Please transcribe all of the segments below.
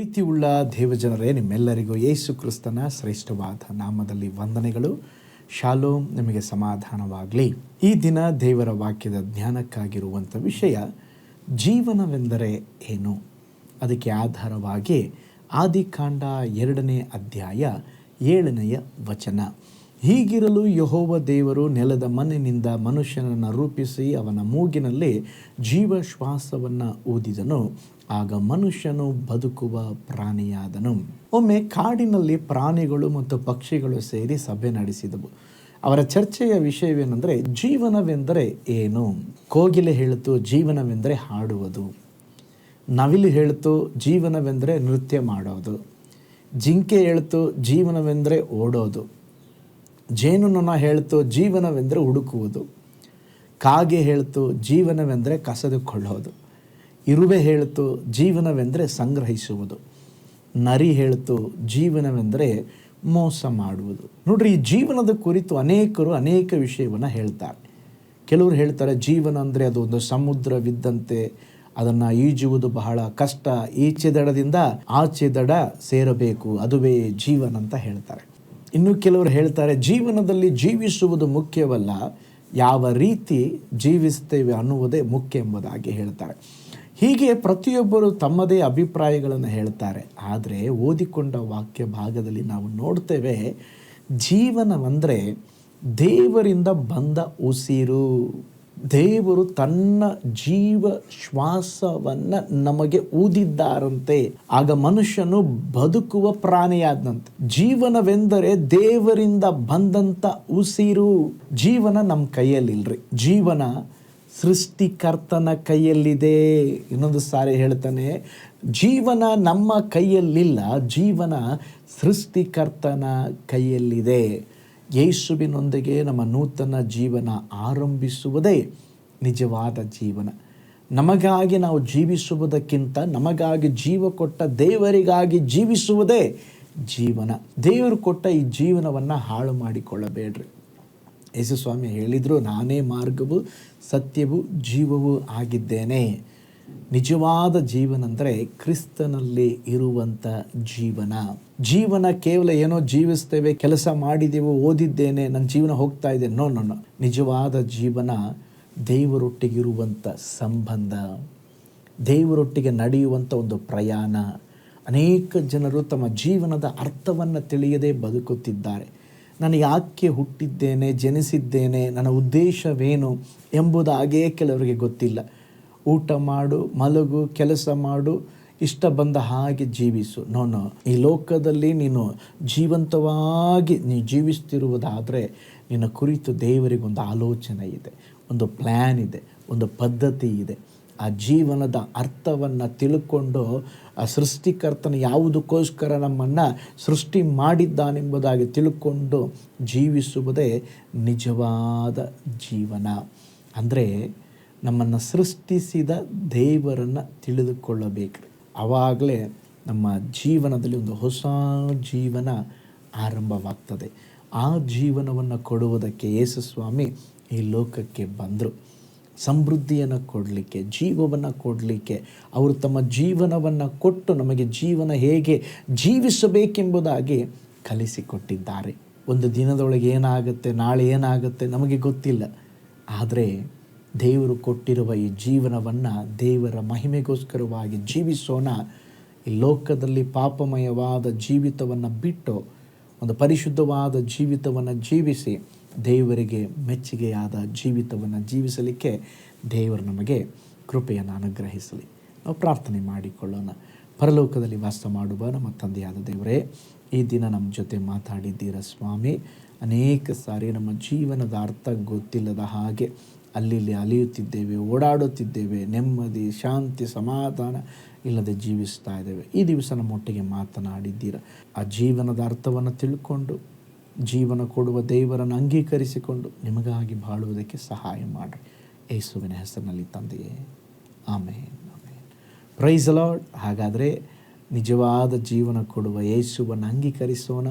ಪ್ರೀತಿಯುಳ್ಳ ದೇವಜನರೇ, ನಿಮ್ಮೆಲ್ಲರಿಗೂ ಯೇಸು ಕ್ರಿಸ್ತನ ಶ್ರೇಷ್ಠವಾದ ನಾಮದಲ್ಲಿ ವಂದನೆಗಳು. ಶಾಲೋಮ್, ನಿಮಗೆ ಸಮಾಧಾನವಾಗಲಿ. ಈ ದಿನ ದೇವರ ವಾಕ್ಯದ ಜ್ಞಾನಕ್ಕಾಗಿರುವಂಥ ವಿಷಯ, ಜೀವನವೆಂದರೆ ಏನು? ಅದಕ್ಕೆ ಆಧಾರವಾಗಿ ಆದಿಕಾಂಡ ಎರಡನೇ ಅಧ್ಯಾಯ ಏಳನೆಯ ವಚನ. ಹೀಗಿರಲು ಯಹೋವ ದೇವರು ನೆಲದ ಮಣ್ಣಿನಿಂದ ಮನುಷ್ಯನನ್ನು ರೂಪಿಸಿ ಅವನ ಮೂಗಿನಲ್ಲಿ ಜೀವ ಶ್ವಾಸವನ್ನು ಊದಿದನು. ಆಗ ಮನುಷ್ಯನು ಬದುಕುವ ಪ್ರಾಣಿಯಾದನು. ಒಮ್ಮೆ ಕಾಡಿನಲ್ಲಿ ಪ್ರಾಣಿಗಳು ಮತ್ತು ಪಕ್ಷಿಗಳು ಸೇರಿ ಸಭೆ ನಡೆಸಿದವು. ಅವರ ಚರ್ಚೆಯ ವಿಷಯವೇನೆಂದರೆ ಜೀವನವೆಂದರೆ ಏನು? ಕೋಗಿಲೆ ಹೇಳಿತು ಜೀವನವೆಂದರೆ ಹಾಡುವುದು. ನವಿಲು ಹೇಳಿತು ಜೀವನವೆಂದರೆ ನೃತ್ಯ ಮಾಡೋದು. ಜಿಂಕೆ ಹೇಳ್ತು ಜೀವನವೆಂದರೆ ಓಡೋದು. ಜೇನುನೊಣ ಹೇಳ್ತು ಜೀವನವೆಂದರೆ ಹುಡುಕುವುದು, ಕಾಗೆ ಹೇಳ್ತು ಜೀವನವೆಂದರೆ ಕಸದುಕೊಳ್ಳೋದು, ಇರುವೆ ಹೇಳ್ತು ಜೀವನವೆಂದರೆ ಸಂಗ್ರಹಿಸುವುದು, ನರಿ ಹೇಳ್ತು ಜೀವನವೆಂದರೆ ಮೋಸ ಮಾಡುವುದು. ನೋಡ್ರಿ, ಈ ಜೀವನದ ಕುರಿತು ಅನೇಕರು ಅನೇಕ ವಿಷಯವನ್ನು ಹೇಳ್ತಾರೆ. ಕೆಲವರು ಹೇಳ್ತಾರೆ, ಜೀವನ ಅಂದರೆ ಅದು ಒಂದು ಸಮುದ್ರವಿದ್ದಂತೆ, ಅದನ್ನು ಈಜುವುದು ಬಹಳ ಕಷ್ಟ ಈಚೆ ದಡದಿಂದ ಆಚೆ ದಡ ಸೇರಬೇಕು, ಅದುವೇ ಜೀವನ ಅಂತ ಹೇಳ್ತಾರೆ. ಇನ್ನು ಕೆಲವರು ಹೇಳ್ತಾರೆ, ಜೀವನದಲ್ಲಿ ಜೀವಿಸುವುದು ಮುಖ್ಯವಲ್ಲ, ಯಾವ ರೀತಿ ಜೀವಿಸ್ತೇವೆ ಅನ್ನುವುದೇ ಮುಖ್ಯ ಎಂಬುದಾಗಿ ಹೇಳ್ತಾರೆ. ಹೀಗೆ ಪ್ರತಿಯೊಬ್ಬರು ತಮ್ಮದೇ ಅಭಿಪ್ರಾಯಗಳನ್ನು ಹೇಳ್ತಾರೆ. ಆದರೆ ಓದಿಕೊಂಡ ವಾಕ್ಯ ಭಾಗದಲ್ಲಿ ನಾವು ನೋಡ್ತೇವೆ, ಜೀವನವಂದರೆ ದೇವರಿಂದ ಬಂದ ಉಸಿರು. ದೇವರು ತನ್ನ ಜೀವ ಶ್ವಾಸವನ್ನು ನಮಗೆ ಊದಿದ್ದಾರಂತೆ. ಆಗ ಮನುಷ್ಯನು ಬದುಕುವ ಪ್ರಾಣಿಯಾದಂತೆ. ಜೀವನವೆಂದರೆ ದೇವರಿಂದ ಬಂದಂಥ ಉಸಿರು. ಜೀವನ ನಮ್ಮ ಕೈಯಲ್ಲಿಲ್ರಿ. ಜೀವನ ಸೃಷ್ಟಿಕರ್ತನ ಕೈಯಲ್ಲಿದೆ. ಇನ್ನೊಂದು ಸಾರಿ ಹೇಳ್ತಾನೆ. ಜೀವನ ನಮ್ಮ ಕೈಯಲ್ಲಿಲ್ಲ. ಜೀವನ ಸೃಷ್ಟಿಕರ್ತನ ಕೈಯಲ್ಲಿದೆ. ಯೇಸುವಿನೊಂದಿಗೆ ನಮ್ಮ ನೂತನ ಜೀವನ ಆರಂಭಿಸುವುದೇ ನಿಜವಾದ ಜೀವನ. ನಮಗಾಗಿ ನಾವು ಜೀವಿಸುವುದಕ್ಕಿಂತ ನಮಗಾಗಿ ಜೀವ ಕೊಟ್ಟ ದೇವರಿಗಾಗಿ ಜೀವಿಸುವುದೇ ಜೀವನ. ದೇವರು ಕೊಟ್ಟ ಈ ಜೀವನವನ್ನು ಹಾಳು ಮಾಡಿಕೊಳ್ಳಬೇಡ್ರಿ. ಯೇಸುಸ್ವಾಮಿ ಹೇಳಿದರು, ನಾನೇ ಮಾರ್ಗವು, ಸತ್ಯವು, ಜೀವವೂ ಆಗಿದ್ದೇನೆ. ನಿಜವಾದ ಜೀವನ ಅಂದರೆ ಕ್ರಿಸ್ತನಲ್ಲಿ ಇರುವಂಥ ಜೀವನ. ಜೀವನ ಕೇವಲ ಏನೋ ಜೀವಿಸ್ತೇವೆ, ಕೆಲಸ ಮಾಡಿದೆವು, ಓದಿದ್ದೇನೆ, ನನ್ನ ಜೀವನ ಹೋಗ್ತಾ ಇದೆ. ನೋ ನೋ ನಿಜವಾದ ಜೀವನ ದೇವರೊಟ್ಟಿಗಿರುವಂಥ ಸಂಬಂಧ. ದೇವರೊಟ್ಟಿಗೆ ನಡೆಯುವಂಥ ಒಂದು ಪ್ರಯಾಣ. ಅನೇಕ ಜನರು ತಮ್ಮ ಜೀವನದ ಅರ್ಥವನ್ನು ತಿಳಿಯದೆ ಬದುಕುತ್ತಿದ್ದಾರೆ. ನಾನು ಯಾಕೆ ಹುಟ್ಟಿದ್ದೇನೆ, ಜನಿಸಿದ್ದೇನೆ, ನನ್ನ ಉದ್ದೇಶವೇನು ಎಂಬುದಾಗೇ ಕೆಲವರಿಗೆ ಗೊತ್ತಿಲ್ಲ. ಊಟ ಮಾಡು, ಮಲಗು, ಕೆಲಸ ಮಾಡು, ಇಷ್ಟ ಬಂದ ಹಾಗೆ ಜೀವಿಸು. ನೋ ನೋ, ಈ ಲೋಕದಲ್ಲಿ ನೀನು ಜೀವಂತವಾಗಿ ನೀನು ಜೀವಿಸ್ತಿರುವುದಾದರೆ ನಿನ್ನ ಕುರಿತು ದೇವರಿಗೊಂದು ಆಲೋಚನೆ ಇದೆ, ಒಂದು ಪ್ಲ್ಯಾನ್ ಇದೆ, ಒಂದು ಪದ್ಧತಿ ಇದೆ. ಆ ಜೀವನದ ಅರ್ಥವನ್ನು ತಿಳ್ಕೊಂಡು ಆ ಸೃಷ್ಟಿಕರ್ತನ ಯಾವುದಕ್ಕೋಸ್ಕರ ನಮ್ಮನ್ನು ಸೃಷ್ಟಿ ಮಾಡಿದ್ದಾನೆಂಬುದಾಗಿ ತಿಳ್ಕೊಂಡು ಜೀವಿಸುವುದೇ ನಿಜವಾದ ಜೀವನ. ಅಂದರೆ ನಮ್ಮನ್ನು ಸೃಷ್ಟಿಸಿದ ದೇವರನ್ನು ತಿಳಿದುಕೊಳ್ಳಬೇಕು. ಆವಾಗಲೇ ನಮ್ಮ ಜೀವನದಲ್ಲಿ ಒಂದು ಹೊಸ ಜೀವನ ಆರಂಭವಾಗ್ತದೆ. ಆ ಜೀವನವನ್ನು ಕೊಡುವುದಕ್ಕೆ ಯೇಸುಸ್ವಾಮಿ ಈ ಲೋಕಕ್ಕೆ ಬಂದರು. ಸಮೃದ್ಧಿಯನ್ನು ಕೊಡಲಿಕ್ಕೆ, ಜೀವವನ್ನು ಕೊಡಲಿಕ್ಕೆ, ಅವರು ತಮ್ಮ ಜೀವನವನ್ನು ಕೊಟ್ಟು ನಮಗೆ ಜೀವನ ಹೇಗೆ ಜೀವಿಸಬೇಕೆಂಬುದಾಗಿ ಕಲಿಸಿಕೊಟ್ಟಿದ್ದಾರೆ. ಒಂದು ದಿನದೊಳಗೆ ಏನಾಗುತ್ತೆ, ನಾಳೆ ಏನಾಗುತ್ತೆ ನಮಗೆ ಗೊತ್ತಿಲ್ಲ. ಆದರೆ ದೇವರು ಕೊಟ್ಟಿರುವ ಈ ಜೀವನವನ್ನು ದೇವರ ಮಹಿಮೆಗೋಸ್ಕರವಾಗಿ ಜೀವಿಸೋಣ. ಈ ಲೋಕದಲ್ಲಿ ಪಾಪಮಯವಾದ ಜೀವಿತವನ್ನು ಬಿಟ್ಟು ಒಂದು ಪರಿಶುದ್ಧವಾದ ಜೀವಿತವನ್ನು ಜೀವಿಸಿ ದೇವರಿಗೆ ಮೆಚ್ಚುಗೆಯಾದ ಜೀವಿತವನ್ನು ಜೀವಿಸಲಿಕ್ಕೆ ದೇವರು ನಮಗೆ ಕೃಪೆಯನ್ನು ಅನುಗ್ರಹಿಸಲಿ. ನಾವು ಪ್ರಾರ್ಥನೆ ಮಾಡಿಕೊಳ್ಳೋಣ. ಪರಲೋಕದಲ್ಲಿ ವಾಸ ಮಾಡುವ ನಮ್ಮ ತಂದೆಯಾದ ದೇವರೇ, ಈ ದಿನ ನಮ್ಮ ಜೊತೆ ಮಾತಾಡಿದ್ದೀರ ಸ್ವಾಮಿ? ಅನೇಕ ಸಾರಿ ನಮ್ಮ ಜೀವನದ ಅರ್ಥ ಗೊತ್ತಿಲ್ಲದ ಹಾಗೆ ಅಲ್ಲಿ ಇಲ್ಲಿ ಅಲಿಯುತ್ತಿದ್ದೇವೆ, ಓಡಾಡುತ್ತಿದ್ದೇವೆ, ನೆಮ್ಮದಿ, ಶಾಂತಿ, ಸಮಾಧಾನ ಇಲ್ಲದೆ ಜೀವಿಸ್ತಾ ಇದ್ದೇವೆ. ಈ ದಿವಸ ನಮ್ಮೊಟ್ಟಿಗೆ ಮಾತನಾಡಿದ್ದೀರ. ಆ ಜೀವನದ ಅರ್ಥವನ್ನು ತಿಳ್ಕೊಂಡು, ಜೀವನ ಕೊಡುವ ದೇವರನ್ನು ಅಂಗೀಕರಿಸಿಕೊಂಡು ನಿಮಗಾಗಿ ಬಾಳುವುದಕ್ಕೆ ಸಹಾಯ ಮಾಡಿರಿ. ಯೇಸುವಿನ ಹೆಸರಿನಲ್ಲಿ ತಂದೆಯೇ. ಆಮೇನ್ ಆಮೇನ್. ಪ್ರೈಸ್ ಲಾರ್ಡ್ ಹಾಗಾದರೆ ನಿಜವಾದ ಜೀವನ ಕೊಡುವ ಯೇಸುವನ್ನು ಅಂಗೀಕರಿಸೋಣ.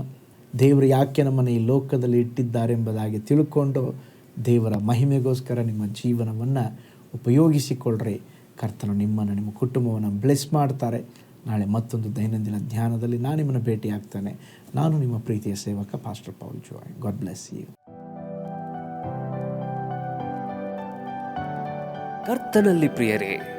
ದೇವರು ಯಾಕೆ ನಮ್ಮನ್ನು ಈ ಲೋಕದಲ್ಲಿ ಇಟ್ಟಿದ್ದಾರೆ ಎಂಬುದಾಗಿ ತಿಳ್ಕೊಂಡು ದೇವರ ಮಹಿಮೆಗೋಸ್ಕರ ನಿಮ್ಮ ಜೀವನವನ್ನು ಉಪಯೋಗಿಸಿಕೊಳ್ಳ್ರಿ ಕರ್ತನು ನಿಮ್ಮನ್ನು, ನಿಮ್ಮ ಕುಟುಂಬವನ್ನು ಬ್ಲೆಸ್ ಮಾಡ್ತಾರೆ. ನಾಳೆ ಮತ್ತೊಂದು ದೈನಂದಿನ ಧ್ಯಾನದಲ್ಲಿ ನಾನು ನಿಮ್ಮನ್ನು ಭೇಟಿ ಆಗ್ತಾನೆ ನಾನು ನಿಮ್ಮ ಪ್ರೀತಿಯ ಸೇವಕ pastor Paul Joy God bless you ಕರ್ತನಲ್ಲಿ ಪ್ರಿಯರೇ